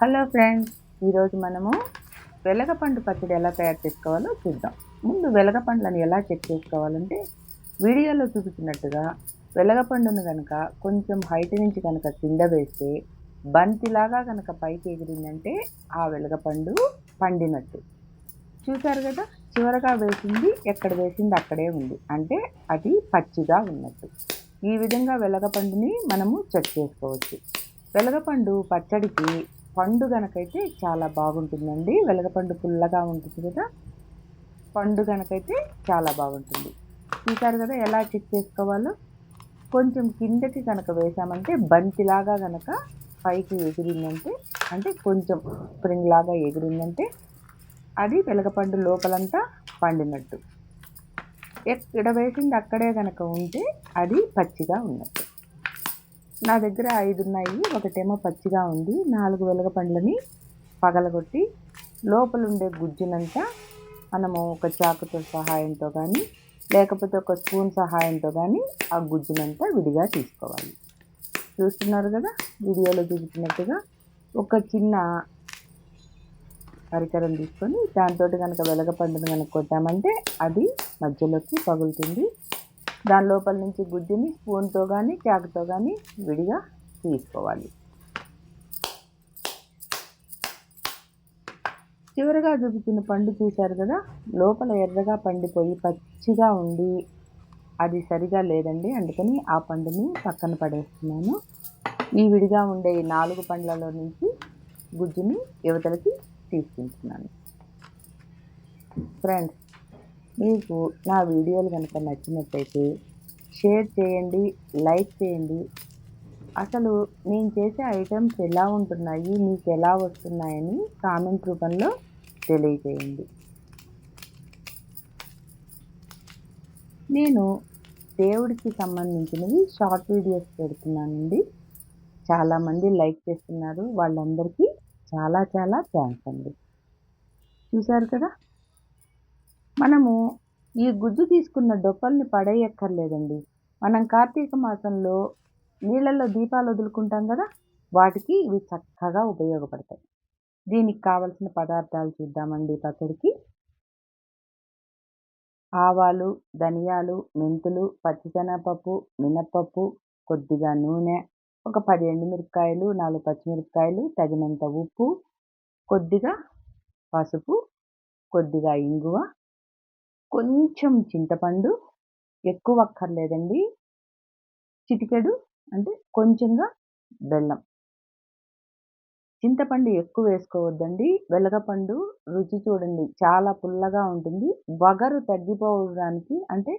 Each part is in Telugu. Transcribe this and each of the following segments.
హలో ఫ్రెండ్స్ ఈరోజు మనము వెలగపండు పచ్చడి ఎలా తయారు చేసుకోవాలో చూద్దాం. ముందు వెలగపండ్లను ఎలా చెక్ చేసుకోవాలంటే వీడియోలో చూపించినట్టుగా వెలగపండును కనుక కొంచెం హైట్ నుంచి కనుక కింద వేస్తే బంతిలాగా కనుక పైకి ఎగిరిందంటే ఆ వెలగపండు పండినట్టు. చూసారు కదా చివరగా వేసింది ఎక్కడ వేసింది అక్కడే ఉంది. అంటే అది పచ్చిగా ఉన్నట్టు. ఈ విధంగా వెలగపండుని మనము చెక్ చేసుకోవచ్చు. వెలగపండు పచ్చడికి పండు గనకైతే చాలా బాగుంటుందండి. వెలగపండు పుల్లగా ఉంటుంది కదా? పండు గనకైతే చాలా బాగుంటుంది. చూసారు కదా ఎలా చెక్ చేసుకోవాలో? కొంచెం కిందకి కనుక వేసామంటే బంతిలాగా కనుక పైకి ఎగిరిందంటే అంటే కొంచెం స్ప్రింగ్ లాగా ఎగిరిందంటే అది వెలగపండు లోపలంతా పండినట్టు. ఎక్కడ వేసింది అక్కడే కనుక ఉంటే అది పచ్చిగా ఉన్నట్టు. నా దగ్గర ఐదు ఉన్నాయి ఒకటేమో పచ్చిగా ఉంది. నాలుగు వెలగ పండ్లని పగలగొట్టి లోపల ఉండే గుజ్జునంతా మనము ఒక చాకుతో సహాయంతో కానీ లేకపోతే ఒక స్పూన్ సహాయంతో కానీ ఆ గుజ్జునంతా విడిగా తీసుకోవాలి. చూస్తున్నారు కదా? వీడియోలో చూపించినట్టుగా ఒక చిన్న పరికరం తీసుకొని దాంతో కనుక వెలగపండును కనుక కొట్టామంటే అది మధ్యలోకి పగులుతుంది. దాని లోపల నుంచి గుజ్జుని స్పూన్తో కానీ చాకుతో కానీ విడిగా తీసుకోవాలి. చివరిగా చూపించిన పండు చూశారు కదా? లోపల ఎర్రగా పండిపోయి పచ్చిగా ఉండి అది సరిగా లేదండి. అందుకని ఆ పండుని పక్కన పడేస్తున్నాను. ఈ విడిగా ఉండే ఈ నాలుగు పండ్లలో నుంచి గుజ్జుని యువతలకి తీసుకుంటున్నాను. ఫ్రెండ్స్ మీకు నా వీడియోలు కనుక నచ్చినట్టయితే షేర్ చేయండి లైక్ చేయండి. అసలు నేను చేసే ఐటమ్స్ ఎలా ఉంటున్నాయి మీకు ఎలా వస్తున్నాయని కామెంట్ రూపంలో తెలియజేయండి. నేను దేవుడికి సంబంధించినవి షార్ట్ వీడియోస్ పెడుతున్నానండి. చాలామంది లైక్ చేస్తున్నారు. వాళ్ళందరికీ చాలా చాలా థ్యాంక్స్ అండి. చూశారు కదా? మనము ఈ గుజ్జు తీసుకున్న డొప్పల్ని పడేయక్కర్లేదండి. మనం కార్తీక మాసంలో నీళ్ళల్లో దీపాలు వదులుకుంటాం కదా వాటికి ఇవి చక్కగా ఉపయోగపడతాయి. దీనికి కావలసిన పదార్థాలు చూద్దామండి పచ్చడికి. ఆవాలు ధనియాలు మెంతులు పచ్చిశనగపప్పు మినప్పప్పు కొద్దిగా నూనె ఒక పది ఎండుమిరపకాయలు నాలుగు పచ్చిమిరపకాయలు తగినంత ఉప్పు కొద్దిగా పసుపు కొద్దిగా ఇంగువ కొంచెం చింతపండు ఎక్కువ అక్కర్లేదండి. చిటికెడు అంటే కొంచెంగా బెల్లం. చింతపండు ఎక్కువ వేసుకోవద్దండి. వెలగపండు రుచి చూడండి చాలా పుల్లగా ఉంటుంది. వగరు తగ్గిపోవడానికి అంటే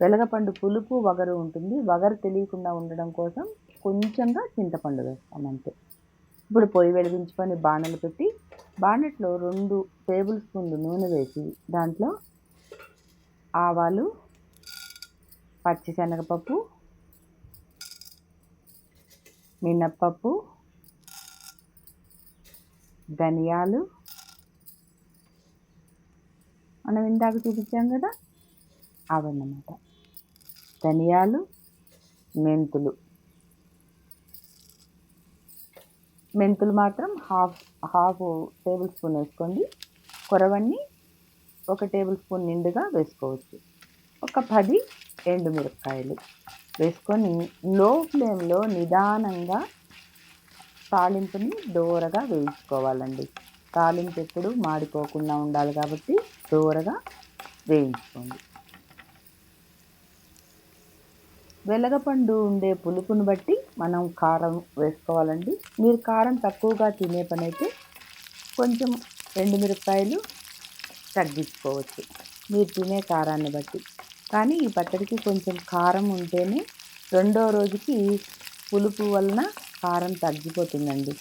వెలగపండు పులుపు వగరు ఉంటుంది. వగరు తెలియకుండా ఉండడం కోసం కొంచెంగా చింతపండు వేస్తాం అంతే. ఇప్పుడు పొయ్యి వెలిగించుకొని బాణలు పెట్టి బాణెట్లో రెండు టేబుల్ స్పూన్లు నూనె వేసి దాంట్లో ఆవాలు పచ్చిశనగపప్పు మినప్పప్పు ధనియాలు. మనం ఇందాక చూపించాం కదా అవన్నమాట. ధనియాలు మెంతులు. మెంతులు మాత్రం హాఫ్ హాఫ్ టేబుల్ స్పూన్ వేసుకోండి. కొరవన్నీ ఒక టేబుల్ స్పూన్ నిండుగా వేసుకోవచ్చు. ఒక పది ఎండుమిరపకాయలు వేసుకొని లో ఫ్లేమ్లో నిదానంగా తాలింపుని దోరగా వేయించుకోవాలండి. తాలింపు ఎప్పుడు మాడిపోకుండా ఉండాలి కాబట్టి దోరగా వేయించుకోండి. వెలగపండు ఉండే పులుపుని బట్టి మనం కారం వేసుకోవాలండి. మీరు కారం తక్కువగా తినే పని అయితే కొంచెం ఎండుమిరపకాయలు తగ్గించుకోవచ్చు. మీరు తినే కారాన్ని బట్టి. కానీ ఈ పచ్చడికి కొంచెం కారం ఉంటేనే రెండో రోజుకి పులుపు వలన కారం తగ్గిపోతుందండి.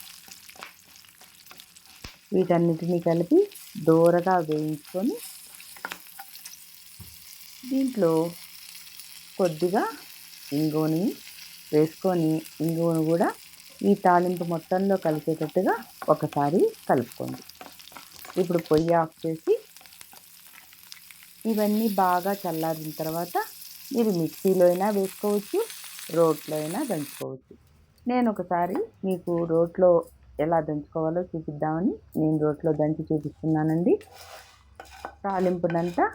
వీటన్నిటినీ కలిపి దూరగా వేయించుకొని దీంట్లో కొద్దిగా ఇంగువని వేసుకొని ఇంగువను కూడా ఈ తాలింపు మొత్తంలో కలిసేటట్టుగా ఒకసారి కలుపుకోండి. ఇప్పుడు పొయ్యి ఆఫ్ చేసి ఇవన్నీ బాగా చల్లారిన తర్వాత మీరు మిక్సీలో అయినా వేసుకోవచ్చు రోట్లో అయినా దంచుకోవచ్చు. నేను ఒకసారి మీకు రోట్లో ఎలా దంచుకోవాలో చూపిద్దామని నేను రోట్లో దంచి చూపిస్తున్నానండి. తాలింపునంతా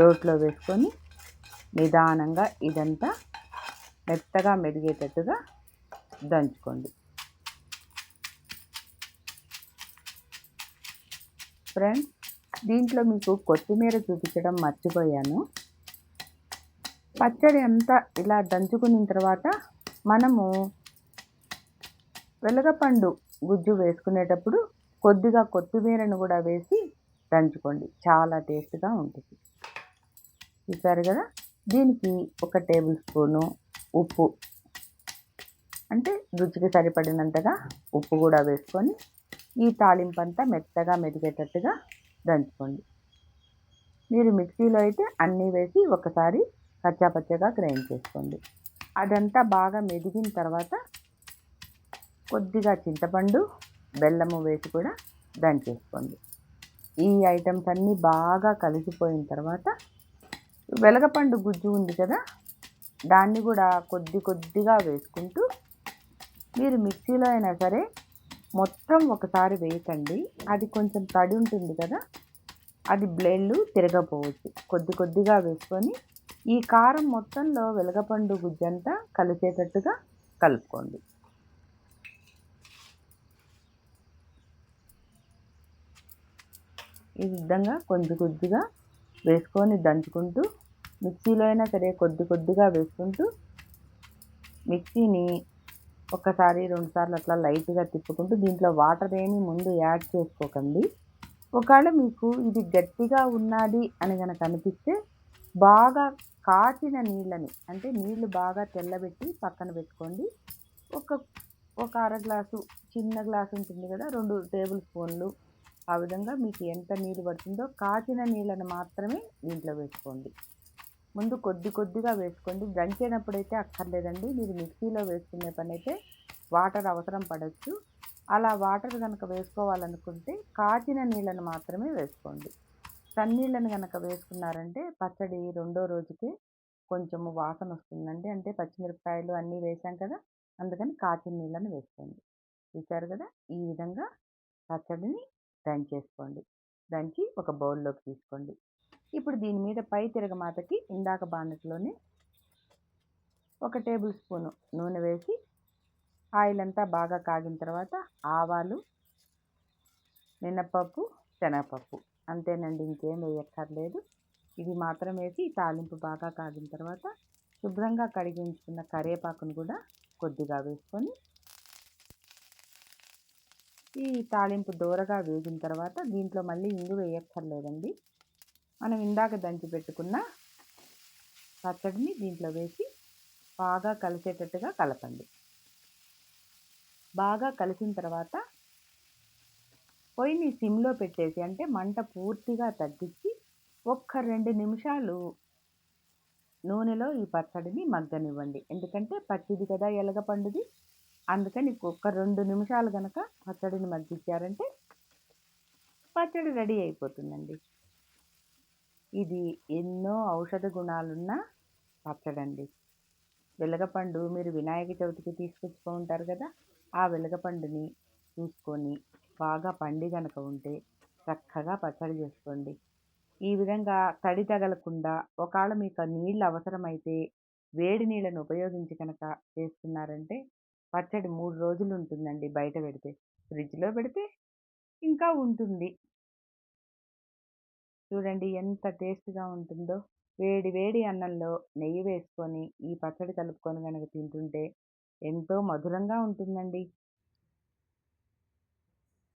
రోట్లో వేసుకొని నిదానంగా ఇదంతా మెత్తగా మెదిగేటట్టుగా దంచుకోండి. ఫ్రెండ్స్ దీంట్లో మీకు కొత్తిమీర చూపించడం మర్చిపోయాను. పచ్చడి అంతా ఇలా దంచుకున్న తర్వాత మనము వెలగపండు గుజ్జు వేసుకునేటప్పుడు కొద్దిగా కొత్తిమీరను కూడా వేసి దంచుకోండి. చాలా టేస్ట్గా ఉంటుంది. చూసారు కదా? దీనికి ఒక టేబుల్ స్పూను ఉప్పు. అంటే రుచికి సరిపడినంతగా ఉప్పు కూడా వేసుకొని ఈ తాలింపు అంతా మెత్తగా మెదిగేటట్టుగా దంచుకోండి. మీరు మిక్సీలో అయితే అన్నీ వేసి ఒకసారి కచ్చాపచ్చగా గ్రైండ్ చేసుకోండి. అదంతా బాగా మెదిగిన తర్వాత కొద్దిగా చింతపండు బెల్లము వేసి కూడా దంచేసుకోండి. ఈ ఐటమ్స్ అన్నీ బాగా కలిసిపోయిన తర్వాత వెలగపండు గుజ్జు ఉంది కదా దాన్ని కూడా కొద్ది కొద్దిగా వేసుకుంటూ మీరు మిక్సీలో అయినా సరే మొత్తం ఒకసారి వేయకండి. అది కొంచెం తడి ఉంటుంది కదా అది బ్లేడ్లు తిరగపోవచ్చు. కొద్ది కొద్దిగా వేసుకొని ఈ కారం మొత్తంలో వెలగపండు గుజ్జంతా కలిసేటట్టుగా కలుపుకోండి. ఈ విధంగా కొద్ది కొద్దిగా వేసుకొని దంచుకుంటూ మిక్సీలో అయినా సరే కొద్ది కొద్దిగా వేసుకుంటూ మిక్సీని ఒకసారి రెండుసార్లు అట్లా లైట్గా తిప్పుకుంటూ దీంట్లో వాటర్ ఏమి ముందు యాడ్ చేసుకోకండి. ఒకవేళ మీకు ఇది గట్టిగా ఉన్నది అని కనుక అనిపిస్తే బాగా కాచిన నీళ్ళని అంటే నీళ్ళు బాగా తెల్లబెట్టి పక్కన పెట్టుకోండి. ఒక ఒక అర గ్లాసు చిన్న గ్లాసు ఉంటుంది కదా రెండు టేబుల్ స్పూన్లు. ఆ విధంగా మీకు ఎంత నీళ్ళు పడుతుందో కాచిన నీళ్ళని మాత్రమే దీంట్లో వేసుకోండి ముందు కొద్ది కొద్దిగా వేసుకోండి. దంచేటప్పుడైతే అక్కర్లేదండి. మీరు మిక్సీలో వేసుకునే పని అయితే వాటర్ అవసరం పడవచ్చు అలా వాటర్ కనుక వేసుకోవాలనుకుంటే కాచిన నీళ్ళను మాత్రమే వేసుకోండి. సన్నీళ్ళను కనుక వేసుకున్నారంటే పచ్చడి రెండో రోజుకి కొంచెము వాసన వస్తుందండి. అంటే పచ్చిమిరపకాయలు అన్నీ వేసాం కదా అందుకని కాచిన నీళ్ళను వేసుకోండి. చూసారు కదా ఈ విధంగా పచ్చడిని దంచేసుకోండి. దంచి ఒక బౌల్లోకి తీసుకోండి. ఇప్పుడు దీని మీద పై తిరగమాతకి ఇందాక బాండట్లోనే ఒక టేబుల్ స్పూను నూనె వేసి ఆయిల్ అంతా బాగా కాగిన తర్వాత ఆవాలు మినపప్పు శనగపప్పు. అంతేనండి ఇంకేం వేయక్కర్లేదు. ఇది మాత్రం వేసి తాలింపు బాగా కాగిన తర్వాత శుభ్రంగా కడిగించుకున్న కరివేపాకును కూడా కొద్దిగా వేసుకొని ఈ తాలింపు దూరగా వేగిన తర్వాత దీంట్లో మళ్ళీ ఇంగు వేయక్కర్లేదండి. మనం ఇందాక దంచి పెట్టుకున్న పచ్చడిని దీంట్లో వేసి బాగా కలిసేటట్టుగా కలపండి. బాగా కలిసిన తర్వాత పొయ్యిని సిమ్లో పెట్టేసి అంటే మంట పూర్తిగా తగ్గించి ఒక్క రెండు నిమిషాలు నూనెలో ఈ పచ్చడిని మగ్గనివ్వండి. ఎందుకంటే పచ్చిది కదా ఎలగ పండుది. అందుకని ఒక్క రెండు నిమిషాలు కనుక పచ్చడిని మగ్గించారంటే పచ్చడి రెడీ అయిపోతుందండి. ఇది ఎన్నో ఔషధ గుణాలున్న పచ్చడండి. వెలగపండు మీరు వినాయక చవితికి తీసుకొచ్చుకో ఉంటారు కదా ఆ వెలగపండుని చూసుకొని బాగా పండి కనుక ఉంటే చక్కగా పచ్చడి చేసుకోండి. ఈ విధంగా తడి తగలకుండా ఒకవేళ మీకు నీళ్ళు అవసరమైతే వేడి నీళ్ళను ఉపయోగించి కనుక చేసుకున్నారంటే పచ్చడి మూడు రోజులు ఉంటుందండి బయట పెడితే. ఫ్రిడ్జ్లో పెడితే ఇంకా ఉంటుంది. చూడండి ఎంత టేస్ట్గా ఉంటుందో. వేడి వేడి అన్నంలో నెయ్యి వేసుకొని ఈ పచ్చడి కలుపుకొని కనుక తింటుంటే ఎంతో మధురంగా ఉంటుందండి.